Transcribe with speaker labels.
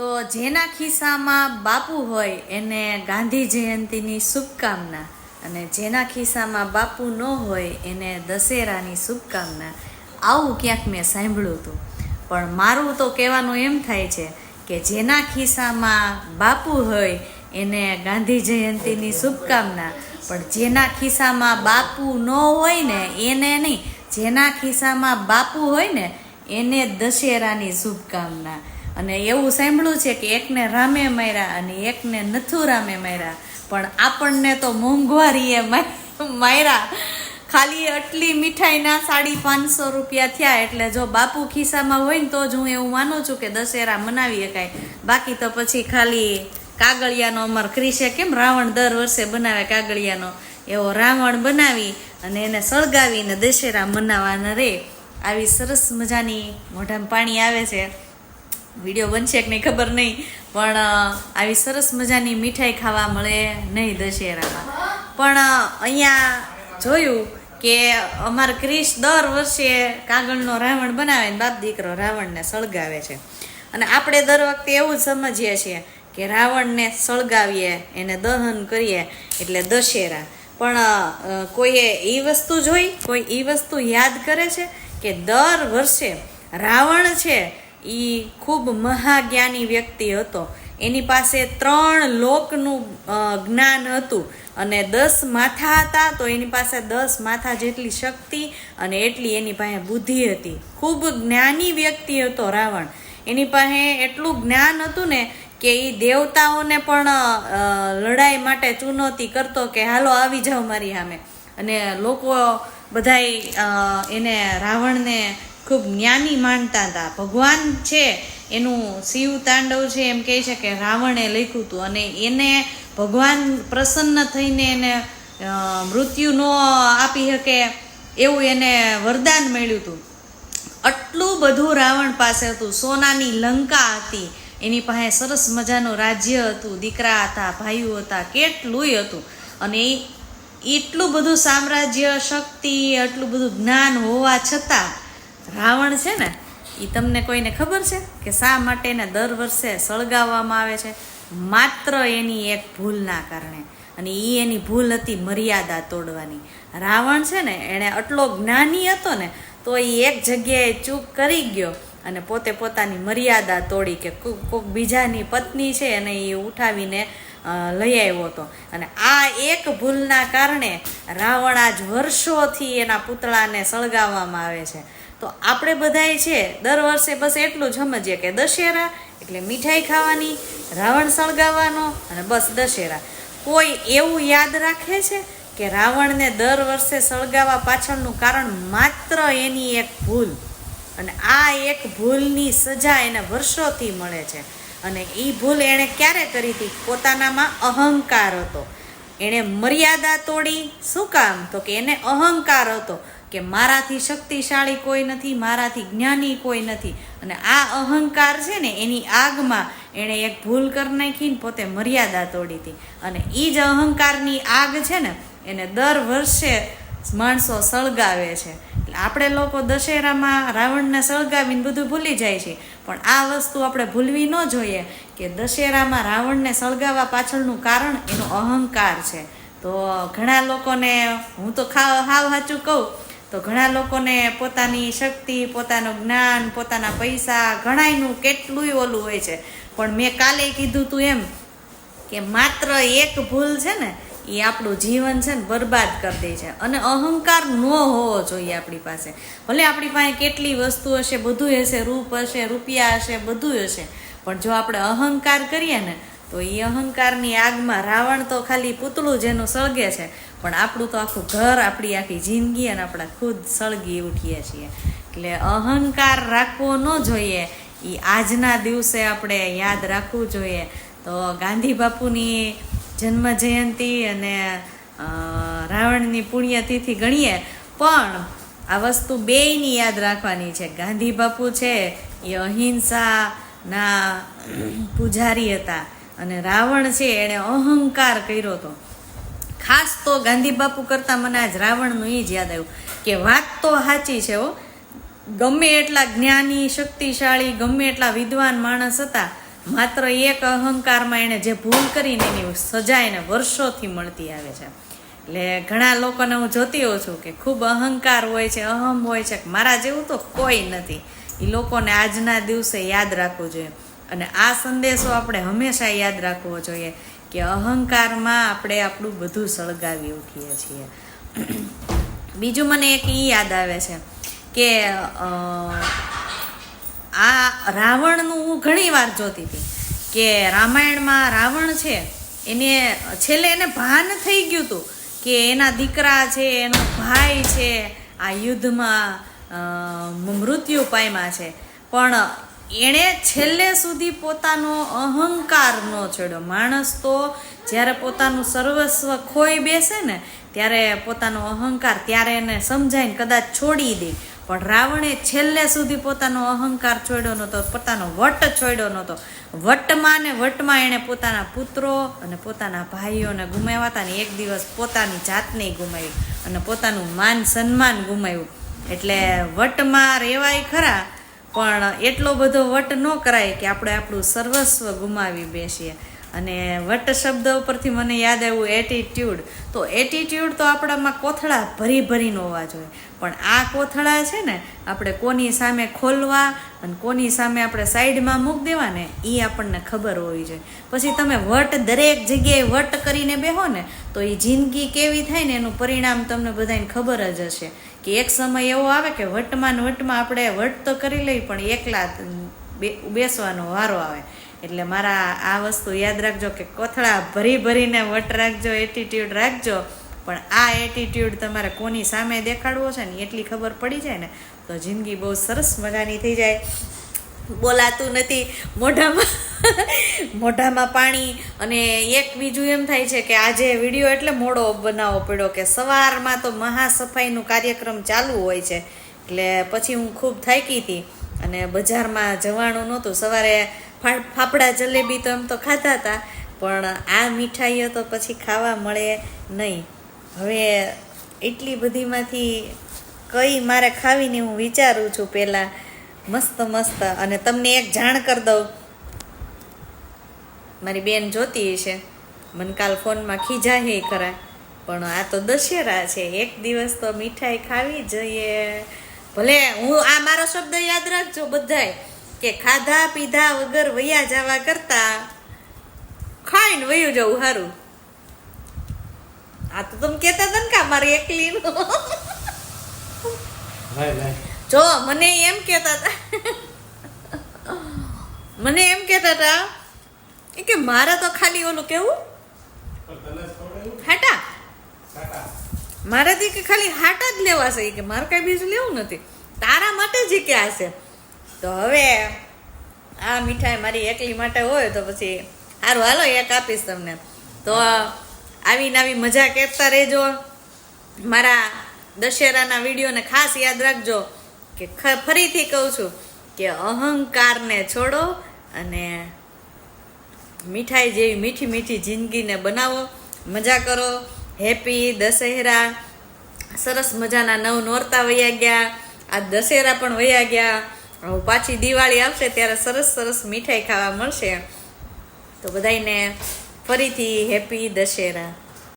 Speaker 1: તો જેના ખિસ્સામાં બાપુ હોય એને ગાંધી જયંતિની શુભકામના અને જેના ખિસ્સામાં બાપુ ન હોય એને દશેરાની શુભકામના. આવું ક્યાંક મેં સાંભળ્યું હતું. પણ મારું તો કહેવાનું એમ થાય છે કે જેના ખિસ્સામાં બાપુ હોય એને ગાંધી જયંતિની શુભકામના. પણ જેના ખિસ્સામાં બાપુ ન હોય ને એને નહીં, જેના ખિસ્સામાં બાપુ હોય ને એને દશેરાની શુભકામના. અને એવું સાંભળ્યું છે કે એકને રામે માર્યા અને એકને નથુ રામે માર્યા. પણ આપણને તો મોંઘવારીએ માર્યા. ખાલી આટલી મીઠાઈના સાડી પાંચસો રૂપિયા થયા એટલે જો બાપુ ખિસ્સામાં હોય ને તો જ હું એવું માનું છું કે દશેરા મનાવી શકાય બાકી તો પછી ખાલી કાગળિયાનો અમાર ક્રિશે કેમ રાવણ દર વર્ષે બનાવે કાગળિયાનો? એવો રાવણ બનાવી અને એને સળગાવીને દશેરા મનાવવાના રે. આવી સરસ મજાની મોઢામાં પાણી આવે છે. વીડિયો બનશે કે નહીં ખબર નહીં, પણ આવી સરસ મજાની મીઠાઈ ખાવા મળે નહીં દશેરામાં. પણ અહીંયા જોયું કે અમારા ક્રિશ દર વર્ષે કાગળનો રાવણ બનાવે ને બાપ દીકરો રાવણને સળગાવે છે. અને આપણે દર વખતે એવું જ સમજીએ છીએ કે રાવણને સળગાવીએ, એને દહન કરીએ એટલે દશેરા. પણ કોઈએ એ વસ્તુ જોઈ? કોઈ એ વસ્તુ યાદ કરે છે કે દર વર્ષે રાવણ છે એ ખૂબ મહાજ્ઞાની વ્યક્તિ હતો. એની પાસે ત્રણ લોકનું જ્ઞાન હતું. અને દસ માથા હતા તો એની પાસે દસ માથા જેટલી શક્તિ અને એટલી એની પાસે બુદ્ધિ હતી. ખૂબ જ્ઞાની વ્યક્તિ હતો રાવણ. એની પાસે એટલું જ્ઞાન હતું ને કે એ દેવતાઓને પણ લડાઈ માટે ચુનૌતી કરતો કે, હાલો, આવી જાઓ મારી સામે. અને લોકો બધાય એને રાવણને ખૂબ જ્ઞાની માનતા હતા. ભગવાન છે, એનું શિવ તાંડવ છે, એમ કહે છે કે રાવણે લખ્યું હતું. અને એને ભગવાન પ્રસન્ન થઈને એને મૃત્યુ ન આપી શકે એવું એને વરદાન મળ્યું હતું. આટલું બધું રાવણ પાસે હતું. સોનાની લંકા હતી. એની પાસે સરસ મજાનું રાજ્ય હતું. દીકરા હતા, ભાઈઓ હતા, કેટલુંય હતું. અને એ એટલું બધું સામ્રાજ્ય શક્તિ આટલું બધું જ્ઞાન હોવા છતાં રાવણ છે ને એ તમને કોઈને ખબર છે કે શા માટે એને દર વર્ષે સળગાવવામાં આવે છે? માત્ર એની એક ભૂલના કારણે. અને એ એની ભૂલ હતી મર્યાદા તોડવાની. રાવણ છે ને, એણે આટલો જ્ઞાની હતો ને, તો એ એક જગ્યાએ ચૂપ કરી ગયો. અને પોતે પોતાની મર્યાદા તોડી કે કોક બીજાની પત્ની છે અને એ ઉઠાવીને લઈ આવ્યો હતો. અને આ એક ભૂલના કારણે રાવણ આજ વર્ષોથી એના પૂતળાને સળગાવવામાં આવે છે. તો આપણે બધાય છે, દર વર્ષે બસ એટલું જ સમજીએ કે દશેરા એટલે મીઠાઈ ખાવાની, રાવણ સળગાવવાનો અને બસ દશેરા. કોઈ એવું યાદ રાખે છે કે રાવણને દર વર્ષે સળગાવવા પાછળનું કારણ માત્ર એની એક ભૂલ? અને આ એક ભૂલની સજા એને વર્ષોથી મળે છે. અને એ ભૂલ એણે ક્યારે કરી હતી? પોતાનામાં અહંકાર હતો. એણે મર્યાદા તોડી. શું કામ? તો કે એને અહંકાર હતો કે મારાથી શક્તિશાળી કોઈ નથી, મારાથી જ્ઞાની કોઈ નથી. અને આ અહંકાર છે ને, એની આગમાં એણે એક ભૂલ કરી નાખીને પોતે મર્યાદા તોડી હતી. અને એ જ અહંકારની આગ છે ને, એને દર વર્ષે માણસો સળગાવે છે. આપણે લોકો દશેરામાં રાવણને સળગાવીને બધું ભૂલી જાય છે. પણ આ વસ્તુ આપણે ભૂલવી ન જોઈએ કે દશેરામાં રાવણને સળગાવવા પાછળનું કારણ એનો અહંકાર છે. તો ઘણા લોકોને, હું તો ખાવ હાવ સાચું કહું, તો ઘણા લોકોને પોતાની શક્તિ, પોતાનું જ્ઞાન, પોતાના પૈસા, ઘણાયનું કેટલુંય ઓલું હોય છે. પણ મેં કાલે કીધું તું એમ કે માત્ર એક ભૂલ છે ને એ આપણું જીવન છે ને બરબાદ કરી દે છે. અને અહંકાર ન હોવો જોઈએ આપણી પાસે. ભલે આપણી પાસે કેટલી વસ્તુ હશે, બધું હશે, રૂપ હશે, રૂપિયા હશે, બધું હશે. પણ જો આપણે અહંકાર કરીએ ને, તો એ અહંકારની આગમાં રાવણ તો ખાલી પૂતળું જેનું સળગે છે. પણ આપણું તો આખું ઘર, આપણી આખી જિંદગી અને આપણા ખુદ સળગી ઉઠીએ છીએ. એટલે અહંકાર રાખવો ન જોઈએ. એ આજના દિવસે આપણે યાદ રાખવું જોઈએ. તો ગાંધી બાપુની જન્મ જયંતિ અને રાવણની પુણ્યતિથિ ગણીએ, પણ આ વસ્તુ બેયની યાદ રાખવાની છે. ગાંધી બાપુ છે, એ અહિંસાના પૂજારી હતા અને રાવણ છે, એણે અહંકાર કર્યો હતો. ખાસ તો ગાંધી બાપુ કરતા મને આજ રાવણનું એ જ યાદ આવ્યું કે વાત તો સાચી છે હો. ગમે એટલા જ્ઞાની, શક્તિશાળી, ગમે એટલા વિદ્વાન માણસ હતા માત્ર એક અહંકારમાં એણે જે ભૂલ કરીને એની સજા એને વર્ષોથી મળતી આવે છે. એટલે ઘણા લોકોને હું જોતી હોઉં છું કે ખૂબ અહંકાર હોય છે, અહમ હોય છે, મારા જેવું તો કોઈ નથી. એ લોકોને આજના દિવસે યાદ રાખવું જોઈએ. અને આ સંદેશો આપણે હંમેશા યાદ રાખવો જોઈએ કે અહંકારમાં આપણે આપણું બધું સળગાવી ઉઠીએ છીએ. બીજું મને એક એ યાદ આવે છે કે આ રાવણનું હું ઘણી વાર જોતી હતી કે રામાયણમાં રાવણ છે, એને છેલ્લે એને ભાન થઈ ગયું હતું કે એના દીકરા છે, એનો ભાઈ છે, આ યુદ્ધમાં મૃત્યુ પામ્યા છે. પણ એણે છેલ્લે સુધી પોતાનો અહંકાર ન છોડ્યો. માણસ તો જ્યારે પોતાનું સર્વસ્વ ખોઈ બેસે ને, ત્યારે પોતાનો અહંકાર ત્યારે એને સમજાઈને કદાચ છોડી દે. પણ રાવણે છેલ્લે સુધી પોતાનો અહંકાર છોડ્યો નહોતો, પોતાનો વટ છોડ્યો નહોતો. વટમાં ને વટમાં એણે પોતાના પુત્રો અને પોતાના ભાઈઓને ગુમાવ્યા હતા ને એક દિવસ પોતાની જાતને ગુમાવી અને પોતાનું માન સન્માન ગુમાવ્યું. એટલે વટમાં રહેવાય ખરા, પણ એટલો બધો વટ ન કરાય કે આપણે આપણું સર્વસ્વ ગુમાવી બેસીએ. અને વટ શબ્દ ઉપરથી મને યાદ આવ્યું એટીટ્યુડ તો એટીટ્યુડ તો આપણામાં કોથળા ભરી ભરીને હોવા જોઈએ પણ આ કોથળા છે ને, આપણે કોની સામે ખોલવા અને કોની સામે આપણે સાઈડમાં મૂક દેવા ને એ આપણને ખબર હોવી જોઈએ. પછી તમે વટ દરેક જગ્યાએ વટ કરીને બેહો ને, તો એ જિંદગી કેવી થાય ને, એનું પરિણામ તમને બધાને ખબર જ હશે. કે એક સમય એવો આવે કે વટમાં ને વટમાં આપણે વટ તો કરી લઈ, પણ એકલા બેસવાનો વારો આવે. એટલે મારા આ વસ્તુ યાદ રાખજો કે કોથળા ભરી ભરીને વટ રાખજો એટીટ્યુડ રાખજો. પણ આ એટીટ્યુડ તમારે કોની સામે દેખાડવો છે ને એટલી ખબર પડી જાય ને, તો જિંદગી બહુ સરસ મજાની થઈ જાય. બોલાતું નથી. મોઢામાં મોઢામાં પાણી અને એક બીજું એમ થાય છે કે આજે વીડિયો એટલે મોડો બનાવવો પડ્યો કે સવારમાં તો મહાસફાઈનું કાર્યક્રમ ચાલુ હોય છે. એટલે પછી હું ખૂબ થાકી હતી અને બજારમાં જવાનું નહોતું. સવારે ફાફડા જલેબી તો એમ તો ખાતા હતા, પણ આ મીઠાઈઓ તો પછી ખાવા મળે નહીં. હવે એટલી બધીમાંથી કઈ મારે ખાવીને હું વિચારું છું પહેલાં મસ્ત મસ્ત, અને તમને એક જાણ કરી દઉં. મારી બેન જોતી હશે. મને કાલ ફોનમાં ખીજા હે ખરા. પણ આ તો દશેરા છે, એક દિવસ તો મીઠાઈ ખાવી જોઈએ. ભલે હું આ મારો શબ્દ યાદ રાખજો બધાય. કે ખાધા પીધા વગર વયા જવા કરતા ખાઈને વયું જવું સારું આ તો તમે કહેતા હતા ને કે મારી
Speaker 2: લાય
Speaker 1: જો મને એમ કહેતા હતા. મને એમ કહેતા હતા કે મારે તો ખાલી ઓલું કેવું? હાટા. મારાથી કે ખાલી હાટા જ લેવા છે કે મારે કાંઈ બીજું લેવું નથી. તારા માટે જ કે હશે છે. તો હવે આ મીઠાઈ મારી એકલી માટે હોય તો પછી સારું હાલો, એક આપીશ તમને. તો આવી મજા કરતા રહેજો. મારા દશેરાના વિડીયોને ખાસ યાદ રાખજો કે ફરીથી કહું છું કે અહંકારને છોડો અને મીઠાઈ જેવી મીઠી મીઠી જિંદગીને બનાવો. મજા કરો. હેપી દશેરા. સરસ મજાના નવ નોરતા વયા ગયા. આ દશેરા પણ વયા ગયા. પાછી દિવાળી આવશે ત્યારે સરસ સરસ મીઠાઈ ખાવા મળશે. તો બધાયને ફરીથી હેપી દશેરા.